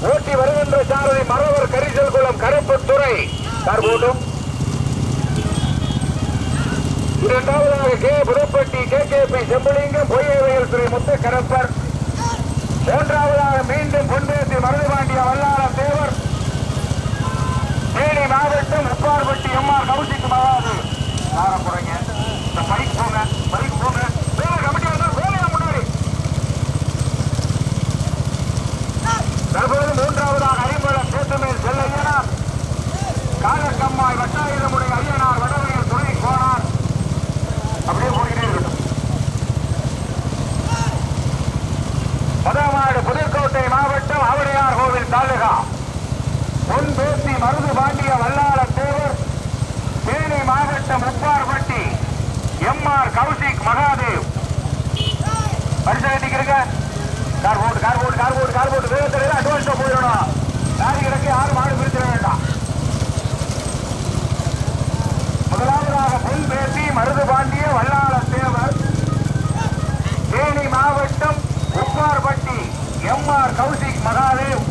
ஓட்டி வருகின்ற சாரதி மரவர் கரிசல் குளம் கருப்புத்துறை. கார் இரண்டாவதாக K. Pudupatti K. K. P. Sembalingam Poyyaviyal Durai Muthu Karappar மூன்றாவதாக மீண்டும் பொன்பேசி மருதுபாண்டிய வல்லாளம் தேவர். தேனி மாவட்டம் உப்பார்பட்டி எம்ஆர் கவுசிக்கு மகாது காரம் இந்த பைக் காலக்கம்மாய் வட்டாயுதமுடைய ஐயனார் வடவையில் துணை போனார் அப்படியே போய்கிட்டே இருக்கட்டும். பதமாடு புதுக்கோட்டை மாவட்டம் ஆவடையார் கோவில் தாலுகா. பொன்பேசி மருது பாண்டிய வல்லாள தேவர். தேனி மாவட்டம் உப்பார்பட்டி எம்ஆர் கௌசிக் மகாதேவ். பரிசு இருக்க கார் போட்டு கார் போட்டு கார் போட்டு கார் போட்டு வேகத்தில் அட்வான்ஸாக போயிடணும். லாரி கிடக்கு ஆறு மாடு பிரிச்சிட வேண்டாம் முதலாவதாக பொன் பேசி மருது பாண்டிய வல்லாள தேவர் தேனி மாவட்டம் உப்பார்பட்டி எம்ஆர் கௌசிக் மகாதேவ்.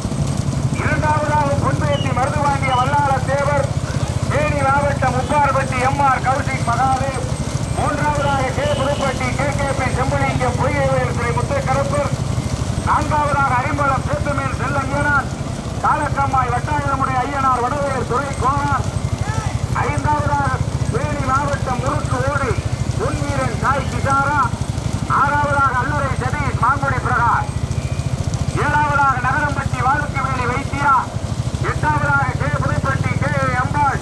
இரண்டாவதாக பொன்பேசி மருது பாண்டிய வல்லாள தேவர் தேனி மாவட்டம் உப்பார்பட்டி எம்ஆர் கௌசிக் மகாதேவ். மூன்றாவதாக K. Pudupatti K. K. P. Sembalingam Poyyavel Durai Muthukaruppar. நான்காவதாக அறிமுக சேத்துமேல் செல்லங்கனார் காலக்கம்மாய் வட்டாயுதமுடைய ஐயனார் வடவேல் துறை கோனார் ஐந்தாவதாக தேனி மாவட்டம் முறுக்கு ஓடி பொன்வீரன் சாய் கிசாரா ஆறாவதாக அல்லறை சதீஷ் மாங்குடி பிரகாஷ் ஏழாவதாக நகரம்பட்டி வாழுக்குவேலி வைத்தியா எட்டாவதாக கே புதுப்பட்டி கே அம்பாள்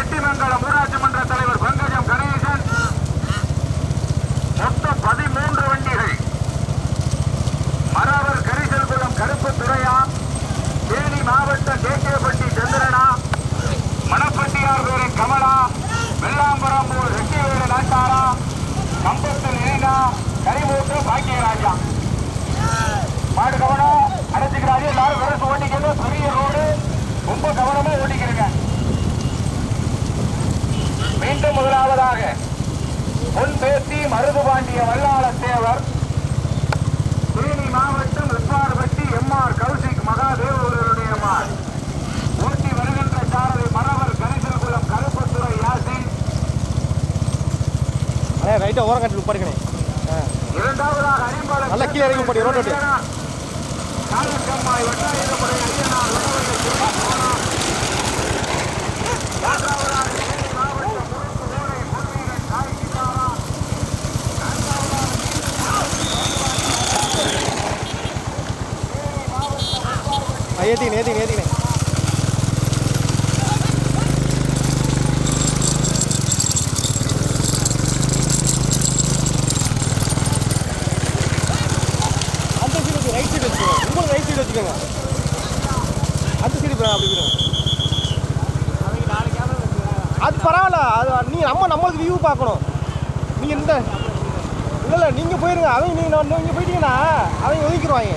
எட்டிமங்கலம் ஊராட்சி மன்ற தலைவர் பங்கஜம் கணேசன் மொத்தம் பதிமூன்று வண்டிகள் மரவர் கரிசல் குளம் கருப்பு துறையா தேனி மாவட்டம் கேகேப்பட்டி சந்திரனா மணப்பட்டியார் பேரின் கமலா வெள்ளாம்பரம்பூர் ரெட்டிவேலு நாட்டாரா கம்பத்தில் இணைந்தா கரிமூட்டு பாக்கியராஜா மாடு கவனம் அடைச்சிக்கிறாரு எல்லாரும் விரசு ஓட்டிக்கணும் பெரிய ரோடு ரொம்ப கவனமா ஓட்டிக்கிறீங்க முதலாவதாக பொன் பேசி மருதுபாண்டிய வல்லாள தேவர் தேனி மாவட்டம் உப்பார்பட்டி எம்ஆர் கௌசிக் மகாதேவ் அவர்களுடைய ஊட்டி வருகின்ற சாரதி மரவர் கரிசல் குளம் கருப்புத்துறை யாசின் ரைட்டாக ஓரம் கட்டி படிக்கணே ஆ. இரண்டாவதாக அரிம்பாலம் நல்லா கீழே இறங்கி போடி, ரோடு விட்டு. காலக்கம்மாய் வட்டாயுதமுறை வடவள்ளி சுபாஷ் போனார். மூன்றாவதாக தேனி மாவட்டம் முறுக்கு ஓடை பொன்வீரன் சாய் கிசாரா. ஆ, ஏத்திக்கினே ஏத்திக்கினே ஏத்திக்கினே அந்த ரைட் சைடு வச்சுக்கோங்க. உங்களுக்கு ரைட் சைடு வச்சுக்கோங்க. அந்த சைடு போய் அப்படி போயிடுங்க அது பரவாயில்ல. அது நீ நம்ம நம்மளுக்கு வியூ பார்க்கணும். நீங்கள் இந்த இல்லை இல்லை நீங்கள் போயிருங்க. அவங்க நீங்கள் நீங்கள் போயிட்டீங்கன்னா அவங்க ஒதுக்கிடுவாங்க.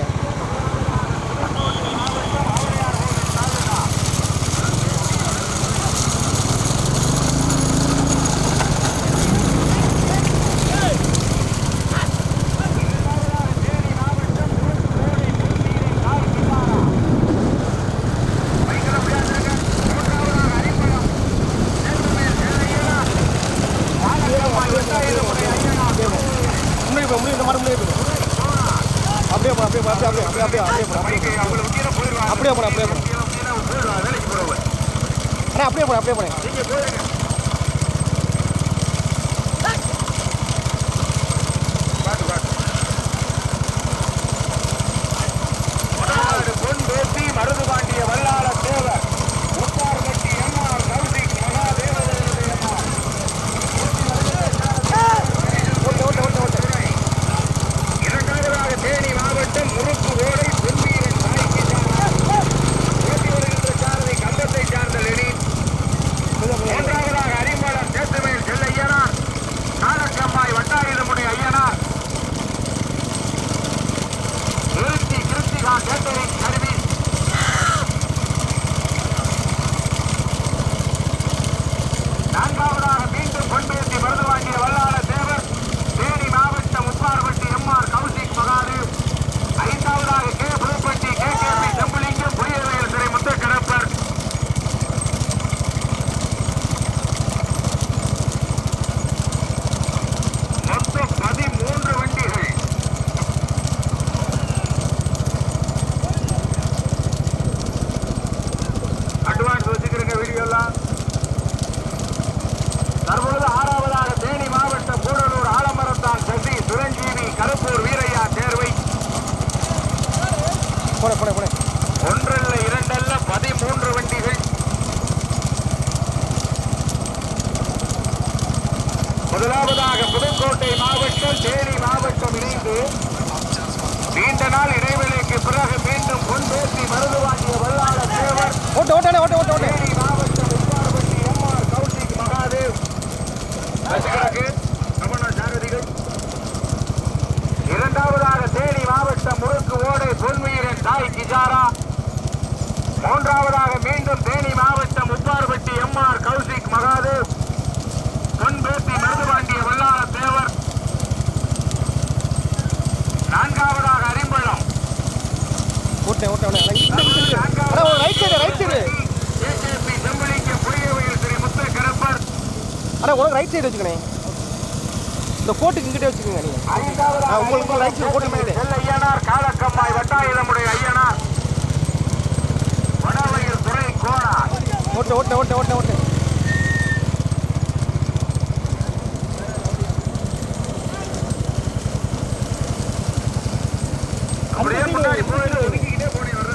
அண்ணா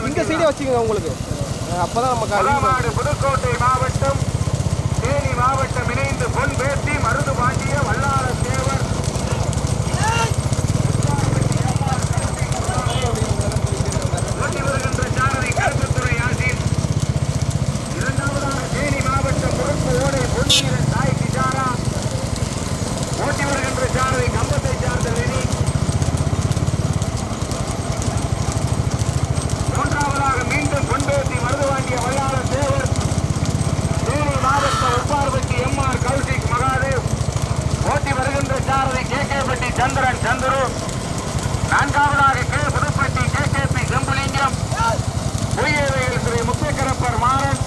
இந்த சைடே வச்சுக்கோங்க. உங்களுக்கு. அப்போதான் நமக்கு புதுக்கோட்டை மாவட்டம் தேனி மாவட்டம் இணைந்து பொன் பேசி மருந்து வாங்கிய வல்லாள சேவர் இரண்டாவதாக தேனி மாவட்டம் பொருட்களோடு பொன்னியில் மூன்று சாரதி கே கேபட்டி சந்திரன் சந்துரு. நான்காவதாக K Pudupatti K K P Sembulingam பொய்யவையில் Sri Maran.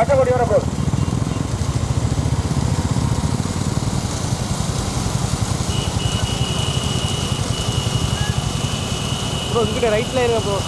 பச்சைக்கொடி வர போகுது ப்ரோ இங்கிட்ட ரைட்டில் இருக்க ப்ரோ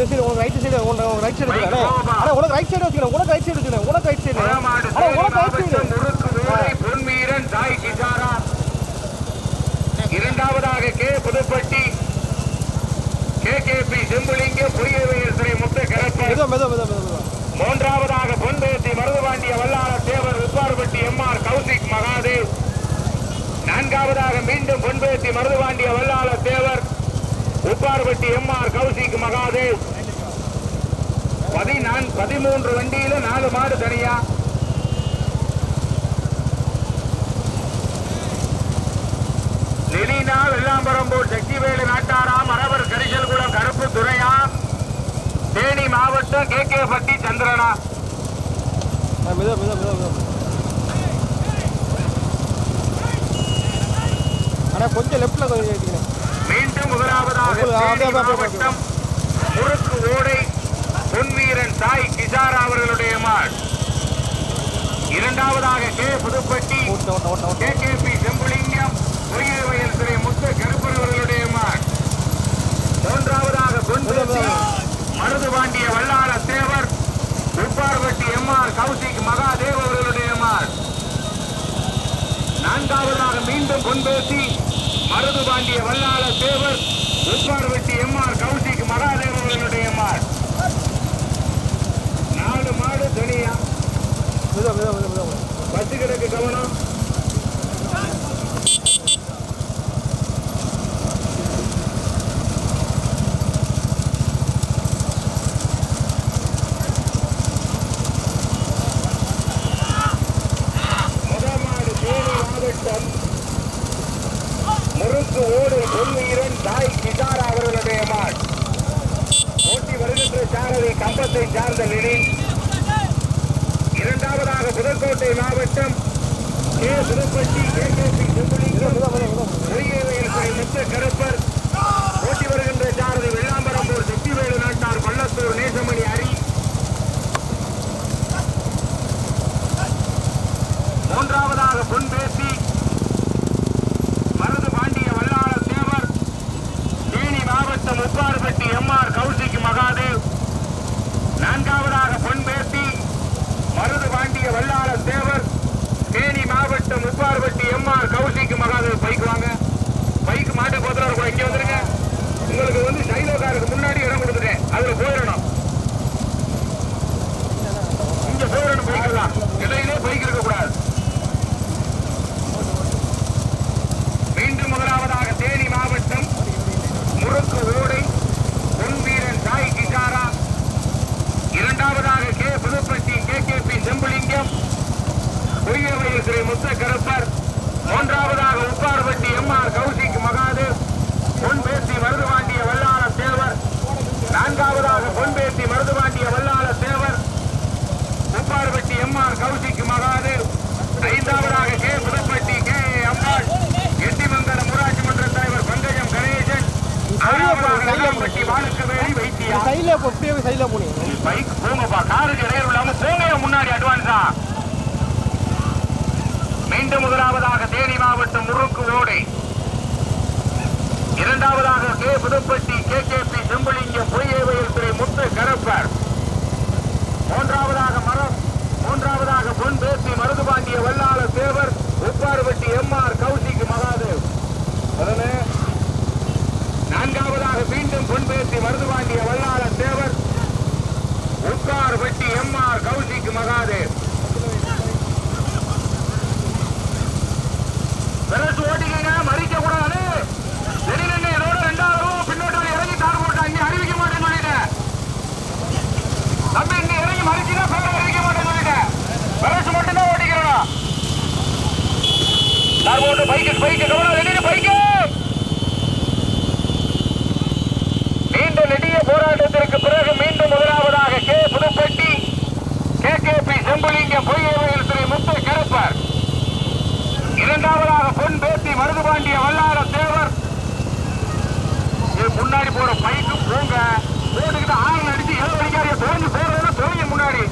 இந்த சைடு உனக்கு ரைட் சைடு உனக்கு ரைட் சைடு வச்சுக்கணும் அண்ணா உனக்கு ரைட் சைடு வச்சுக்கணும் உனக்கு ரைட் சைடு வச்சுக்கணும் உனக்கு ரைட் சைடு வடமாடு அண்ணா தேனி உனக்கு ரைட் சைடு மாவட்டம் முறுக்கு ஊரை பொன்வீரன் தாய் கிசாரா. இரண்டாவதாக K Pudupatti K K P Sembulingam Poyyavaiyar சிறை முத்த மூன்றாவதாக பொன்பேத்தி மருதுபாண்டிய வல்லாள தேவர் உப்பார்பட்டி எம்ஆர் கௌசிக் மகாதேவ். நான்காவதாக மீண்டும் பொன்பேத்தி மருதுபாண்டிய வல்லாள தேவர் உப்பார்பட்டி எம்ஆர் கௌசிக் மகாதேவ். பதினான் பதிமூன்று வண்டியில நாலு மாடு தனியா. நெலினா வெள்ளாம்பரம்பூர் சக்திவேலு நாட்டாராம் அரவர் கரிசல்குளம் கருப்பு துறையா. தேனி மாவட்டம் கே கே பட்டி சந்திரனா. ஆ, மெதுவா மெதுவா மெதுவா கொஞ்சம் லெஃப்ட்ல கொஞ்சம் மீண்டும் முதலாவதாக மாவட்டம் முறுக்கு ஓடை பொன்வீரன் சாய் கிசாரா அவர்களுடைய மாட். இரண்டாவதாக K Pudupatti K K P Sembulingam வயல் சிறை முத்து கருப்பர் அவர்களுடைய மாட். மூன்றாவதாக பொன்பேசி மருதுபாண்டிய வல்லாள தேவர் உப்பார்பட்டி எம்ஆர் கௌசிக் மகாதேவ் அவர்களுடைய மாட். நான்காவதாக மீண்டும் பொன்பேசி மருதுபாண்டிய வல்லாள தேவர் உப்பார்பட்டி எம்ஆர் கௌசிக் மகாதேவ் அவர்களுடைய மாட் நாலு மாடு தனியா. பத்து கிடக்கு கவனம். முதலாவதாக தேனி மாவட்டம் முறுக்கு ஓடை பொன்வீரன் இரண்டாவதாக K. Pudupatti K. K. P. Sembulingam. பொய்யவரையில் Thiru. முத்த கருப்பர் மூன்றாவதாக உப்பார்பட்டி எம். ஆர். கௌசிக் சைடில் இப்போ இப்படியே போய் சைடில் போனீங்க. பைக் போங்கப்பா. காருக்கு இடையூறு இல்லாமல் போங்க முன்னாடி அட்வான்ஸா மீண்டும் முதலாவதாக தேனி மாவட்டம் முறுக்கு ஓடை. இரண்டாவதாக K. Pudupatti K. K. P. Sembalingam Poyyavayal துறை முத்து கரப்பர். மூன்றாவதாக மரம் மூன்றாவதாக பொன் பேசி மருதுபாண்டிய வல்லாள தேவர் உப்பாறுபட்டி எம். ஆர். கௌசிக் மகாதேவ். நான்காவதாக மீண்டும் பொன் பேசி மருதுபாண்டிய வல்லாள தேவர் உட்கார் வெட்டி எம் ஆர் கௌசிக் மகாதேவ் பெருசு ஓட்டிக்கங்க மறிக்க கூடாது திடீர்னு இதோட ரெண்டாவது row பின்னோட்ட இறங்கி தார் போட்டா இங்க அறிவிக்க மாட்டேன்னு சொல்லிட்டேன் தம்பி இங்க இறங்கி மறிச்சுனா சொல்ல அறிவிக்க மாட்டேன்னு சொல்லிட்டேன் பெருசு மட்டும் தான் ஓட்டிக்கிறோம் தார் போட்டு பைக்கு பைக்கு கவனம் திடீர்னு பைக்கு நீண்ட நெடிய போராட்டத்திற்கு பிறகு மீண்டும் முதலாவதாக K Pudupatti K K P Sembulingam பொய்யவையில் Thiru Muthu Karuppar இரண்டாவதாக பொன் பேத்தி மருதுபாண்டிய வல்லார தேவர். முன்னாடி போற பைக்கு போங்க. போட்டுக்கிட்டு ஆள் அடிச்சு ஏழு அடிக்காரிய தோஞ்சு போறதுன்னா தோங்க முன்னாடி.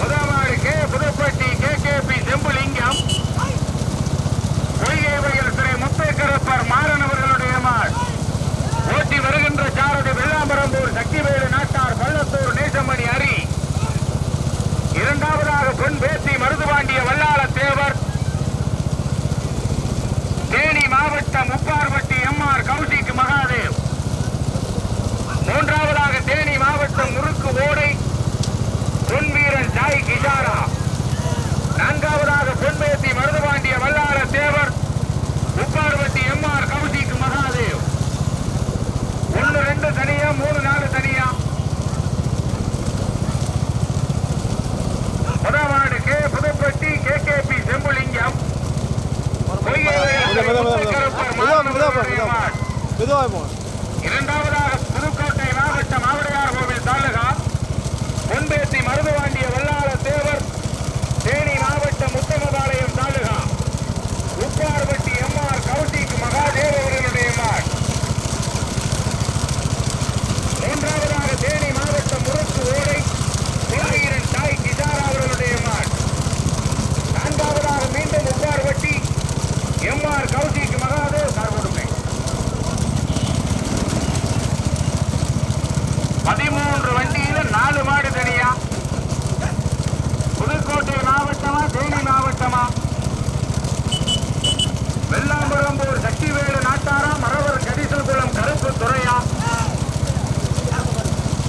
முதலாவது K Pudupatti K K P Sembulingam. Poigai Vayal திரை மாறன் அவர்களுடைய மாள். ஓட்டி வருகின்ற சாரதி வெள்ளாம்பரம்பூர் சக்திவேலு நாட்டார் பள்ளத்தூர் நேசமணி அரி இரண்டாவதாக பொன் பேசி மருதுபாண்டிய வல்லாள தேவர் தேனி மாவட்டம் உப்பார்பட்டி எம் ஆர் கௌசிக் மகாதேவ் மூன்றாவதாக தேனி மாவட்டம் முறுக்கு ஓடை பொன் வீரன் சாய் கிஜாரா நான்காவதாக பொன்பேசி மருதுபாண்டிய வல்லாள தேவர் உப்பார்வட்டி எம் ஆர் கௌசிக் மகாதேவ் ஒன்னு ரெண்டு தனியா மூணு நாலு தனியா முதலாவது K Pudupatti K K P Sembulingam Poigai Vayal மெதுவா, மெதுவா, மெதுவா. கருப்பர் மெதுவா, மெதுவா, மாணவர்களுடைய மெதுவா. மாள். மெதுவாக போங்க இரண்டாவதாக புதுக்கோட்டை மாவட்டம் ஆவடையார் கோவில் தாலுகா பொன்பேசி மருதுவாண்டிய வல்லாள தேவர் தேனி மாவட்டம் முத்தமபாளையம் தாலுகா உப்பார்பட்டி எம் ஆர் கௌசிக் மகாதேவ் அவர்களுடைய மாட் மூன்றாவதாக தேனி மாவட்டம் முறுக்கு ஓடை பொன்னையரன் தாய் கிசாரா அவர்களுடைய மாட் நான்காவதாக மீண்டும் Upparpatti M R Kaushik Mahadev sir கொடுப்பேன் பதிமூன்று வண்டியில நாலு மாடு தனியா புதுக்கோட்டை மாவட்டமா தேனி மாவட்டமா வெள்ளாம்பரம்பூர் சக்திவேலு நாட்டாரா மரவர் கரிசல்குளம் கருப்பு துறையா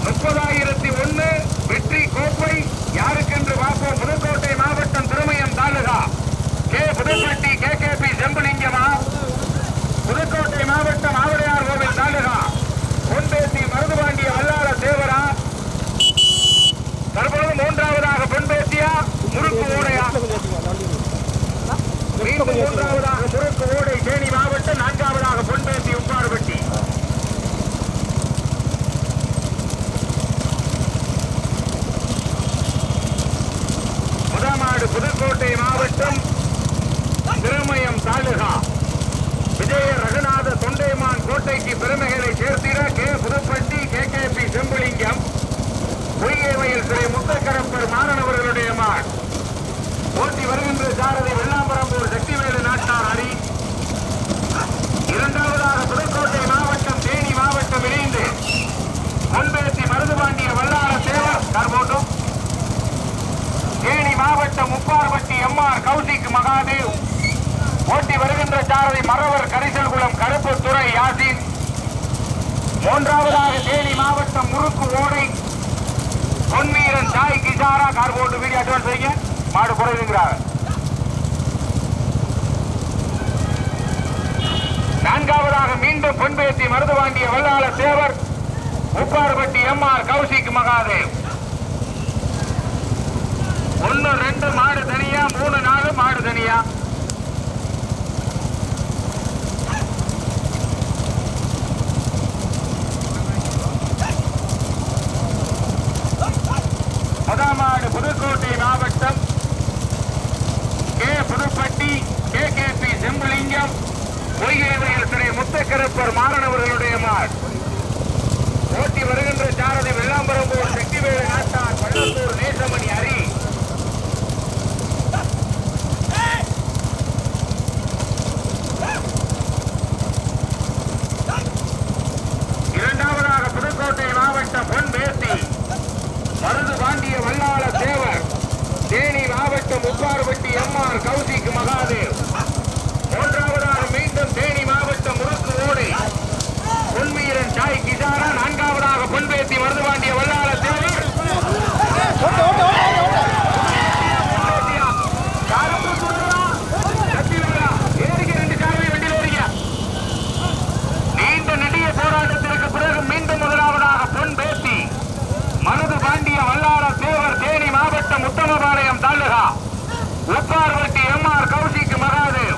முப்பதாயிரத்தி ஒண்ணு வெற்றி கோப்பை யாருக்கென்று பார்ப்போம் புதுக்கோட்டை மாவட்டம் Thirumayam taluka K Pudupatti K K P செம்புலிங்கமா Pudukkottai மாவட்டம் ஆவடையார் கோவில் தாலுகா பொன்பேசி மருதுபாண்டிய வல்லாள தேவரா தற்பொழுது மூன்றாவதாக பொன்பேசியா முறுக்கு ஓடையா மீண்டும் மூன்றாவதாக குறுக்கு ஓடை தேனி மாவட்டம் நான்காவதாக பொன்பேசி உப்பாறுபட்டி முதமாடு புதுக்கோட்டை மாவட்டம் திருமயம் தாலுகா விஜய ரகுநாத தொண்டைமான் கோட்டைக்கு பெருமைகளை சேர்த்திட K Pudupatti K K P Sembulingam Poigai Vayal Muthakaruppar மாணவர்களுடைய மான் போட்டி வருகின்ற சாரதி வெள்ளாம்பரம்பூர் சக்திவேலு நாட்டார் அணி இரண்டாவதாக புதுக்கோட்டை மாவட்டம் தேனி மாவட்டம் இணைந்து பொன்பேசி மருதுபாண்டிய வல்லார தேவர் தேனி மாவட்டம் முப்பார்பட்டி எம் ஆர் கௌசிக் மகாதேவ். ஓட்டி வருகின்ற சாரதி மறவர் கரிசல்குளம் கருப்பு துறை யாசின். மூன்றாவதாக தேனி மாவட்டம் முறுக்கு ஓடை. பொன்வீரன் சாய் கிசாரா கார் போட்டு வீடியோ அட்வான்ஸ் வைங்க. மாடு குறையுங்கிறாங்க நான்காவதாக மீண்டும் பொன்பேசி மருதுவாண்டிய வல்லாள தேவர் உப்பார்பட்டி எம் ஆர் கௌசிக் மகாதேவ். ஒன்னு ரெண்டு மாடு தனியா மூணு நாலு மாடு தனியா. முதமாடு புதுக்கோட்டை மாவட்டம் K. Pudupatti K. K. P. Sembalingam Poigai Vayal சிறை முத்தக்கரப்பர் மாறன் ஓட்டி வருகின்ற சாரதி வெள்ளாம்பரம்பூர் சக்திவேலு நாட்டார் பள்ளத்தூர் நேசமணி ஹரி இரண்டாவதாக புதுக்கோட்டை மாவட்டம் பொன் பேசி மருது பாண்டிய வல்லாள தேவர் தேனி மாவட்டம் உப்பார்பட்டி எம்ஆர் கௌசிக் மகாதேவ் மூன்றாவதாக மீண்டும் தேனி மாவட்டம் முறுக்கு ஓடை பொன்மீரன் சாய் கிசாரா நான்காவதாக பொன்பேத்தி மருதுபாண்டிய வல்லாள தேவர் ஓட்ட ஓட்ட ஓட்ட ஓட்ட யாரும் சொல்றா? சத்தியவேலா, ஏறுங்க ரெண்டு சாரதி வண்டியில் ஏறுங்க. நீண்ட நெடிய போராட்டத்திற்கு பிறகு மீண்டும் முதலாவதாக பொன் பேத்தி மருது பாண்டிய வல்லார தேவர் தேனி மாவட்டம் உத்தமபாளையம் தாலுகா உப்பார்வட்டி எம் ஆர் கௌசிக் மகாதேவ்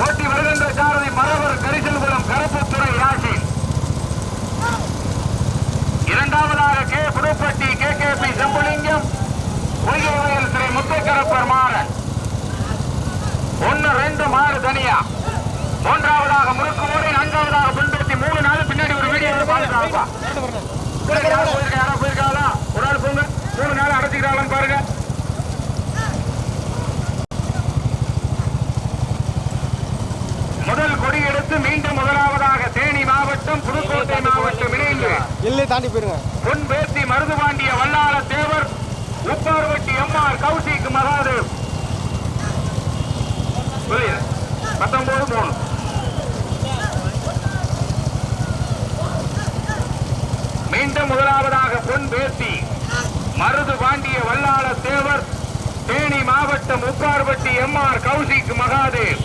ஓட்டி வருகின்ற சாரதி மரவர் கரிசல்குளம் கருப்புத்துறை யாசின் இரண்டாவதாக K K P K K Shri Muthukaruppar Maran. ஒன்னு ரெண்டு மாறு தனியா. மூன்றாவதாக முறுக்கு மூடி நான்காவதாக பின்பற்றி மூணு நாள் பின்னாடி ஒரு வீடியோ பாருங்க யாரும் போயிருக்காங்களா ஒரு ஆள் போங்க. மூணு நாள் அடைச்சிக்கிறாங்கன்னு பாருங்க. முதல் கொடி எடுத்து மீண்டும் முதலாவதாக மாவட்டம் புதுக்கோட்டை மாவட்டம் இணைந்து எல்லை தாண்டி போயிருங்க. Ponpethi Marudhupandiya Vallala Thevar Upparvatti M R Kaushik Mahadev. பத்தொன்பது மூணு. மீண்டும் முதலாவதாக பொன் பேத்தி மருது பாண்டிய வல்லாள தேவர் தேனி மாவட்டம் உப்பார்பட்டி எம்ஆர் கௌசிக் மகாதேவ்.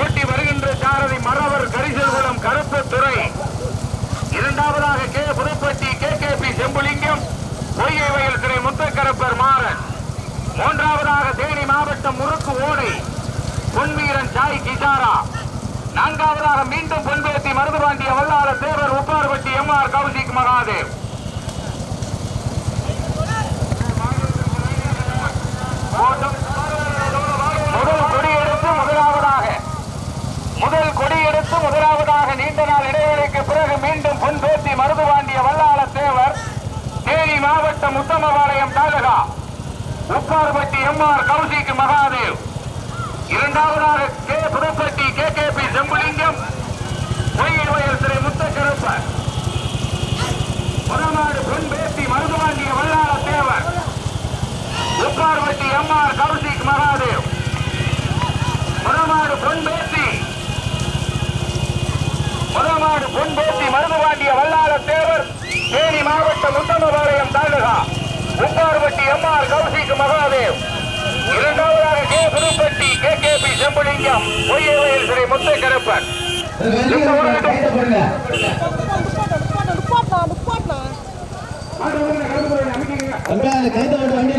ஓட்டி வருகின்ற சாரதி மறவர் கரிசல்குளம் கருப்புத்துறை. இரண்டாவதாக K. Pudupatti K. K. P. Sembulingam Poigai Vayal திரை முத்தக்கரப்பர் மாறன். மூன்றாவதாக தேனி மாவட்டம் முறுக்கு ஓடை பொன்வீரன் சாய் கிசாரா நான்காவதாக மீண்டும் பொன்பேத்தி மருதுபாண்டிய வல்லாள தேவர் உப்பார்பட்டி எம் ஆர் கௌசிக் மகாதேவ். முதல் கொடியெடுத்து முதலாவதாக முதல் கொடியெடுத்து முதலாவதாக நீண்ட நாள் இடைவெளிக்கு பிறகு மீண்டும் பொன்பேத்தி மருதுபாண்டிய வல்லாள தேவர் தேனி மாவட்டம் Uthamapalayam taluka. Upparpatti M R Kaushik Mahadev. இரண்டாவதாக K. Pudupatti K. K. P. Sembulingam. பொய்யை வயல் திரை முத்தக்கருப்பர். முதநாடு பொன்பேத்தி மருதுபாண்டிய வல்லாள தேவர். Upparpatti M R Kaushik Mahadev. முதநாடு Ponpethi முதமாடு பொன்பேத்தி மருதுபாண்டிய வல்லாள தேவர் தேனி மாவட்டம் Uthamapalayam taluka. Upparpatti M R Kaushik Mahadev. இரண்டாவதாக K. Pudupatti K. K. P. Sembulingam பொய்யவையில் Shri அப்படியே அந்த கைத்த மட்டும் வண்டி